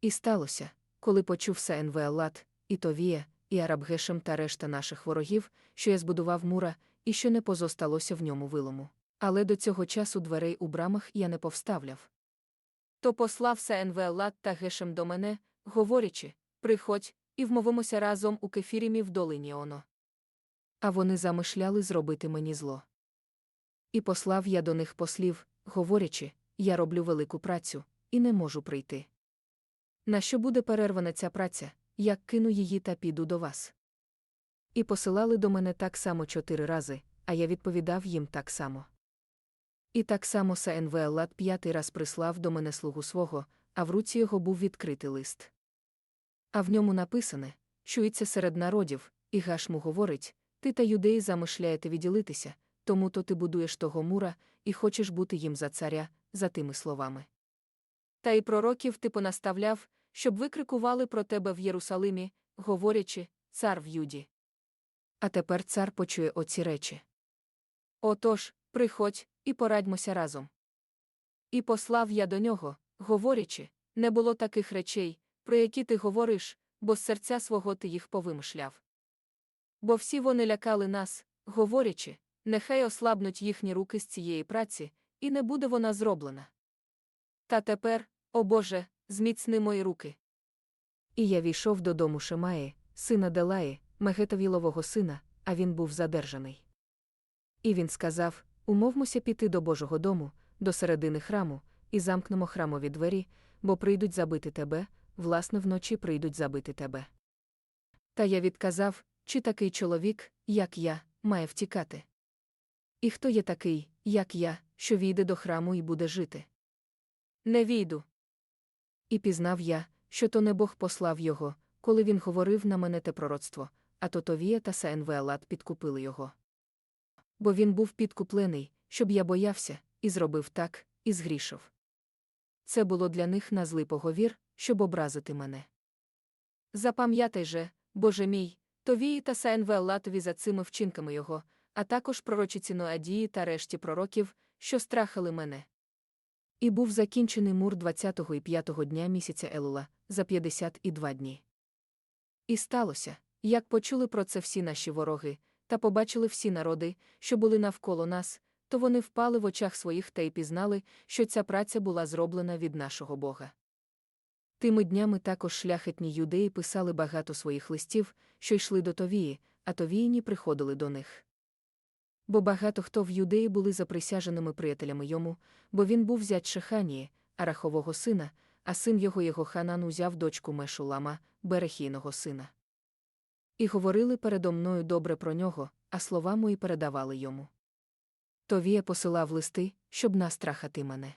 І сталося, коли почув Аллат, і Товія, і Арабгешем та решта наших ворогів, що я збудував мура, і що не позосталося в ньому вилому. Але до цього часу дверей у брамах я не повставляв. То послав Аллат та Гешем до мене, говорячи: Приходь, і вмовимося разом у кефірімі в долині оно. А вони замишляли зробити мені зло. І послав я до них послів, говорячи, я роблю велику працю, і не можу прийти. На що буде перервана ця праця, як кину її та піду до вас? І посилали до мене так само чотири рази, а я відповідав їм так само. І так само СНВ Аллат п'ятий раз прислав до мене слугу свого, а в руці його був відкритий лист. А в ньому написане чується серед народів, і Гашму говорить: Ти та юдеї замишляєте відділитися, тому то ти будуєш того мура і хочеш бути їм за царя, за тими словами. Та й пророків ти понаставляв, щоб викрикували про тебе в Єрусалимі, говорячи, цар в Юді. А тепер цар почує оці речі. Отож, приходь і порадьмося разом. І послав я до нього, говорячи, не було таких речей, про які ти говориш, бо з серця свого ти їх повимишляв. Бо всі вони лякали нас, говорячи, нехай ослабнуть їхні руки з цієї праці, і не буде вона зроблена. Та тепер, о Боже, зміцни мої руки. І я війшов додому Шемаї, сина Делаї, Мегетовілового сина, а він був задержаний. І він сказав: Умовмося піти до Божого дому, до середини храму, і замкнемо храмові двері, бо прийдуть забити тебе, власне, вночі прийдуть забити тебе. Та я відказав, чи такий чоловік, як я, має втікати. І хто є такий, як я, що війде до храму і буде жити? Не війду. І пізнав я, що то не Бог послав його, коли він говорив на мене те пророцтво, а то Товія та Саенвеалат підкупили його. Бо він був підкуплений, щоб я боявся, і зробив так, і згрішив. Це було для них на злий поговір, щоб образити мене. Запам'ятай же, Боже мій, Товії та Саенвеалатові за цими вчинками його, а також пророчиці Ноадії та решті пророків, що страхали мене. І був закінчений мур 20-го і 5-го дня місяця Елула за 52 дні. І сталося, як почули про це всі наші вороги, та побачили всі народи, що були навколо нас, то вони впали в очах своїх та й пізнали, що ця праця була зроблена від нашого Бога. Тими днями також шляхетні юдеї писали багато своїх листів, що йшли до Товії, а Товіїні приходили до них. Бо багато хто в юдеї були заприсяженими приятелями йому, бо він був зять Шеханії, Арахового сина, а син його його ханан узяв дочку Мешулама, Берехійного сина. І говорили передо мною добре про нього, а слова мої передавали йому. Товія посилав листи, щоб настрахати мене.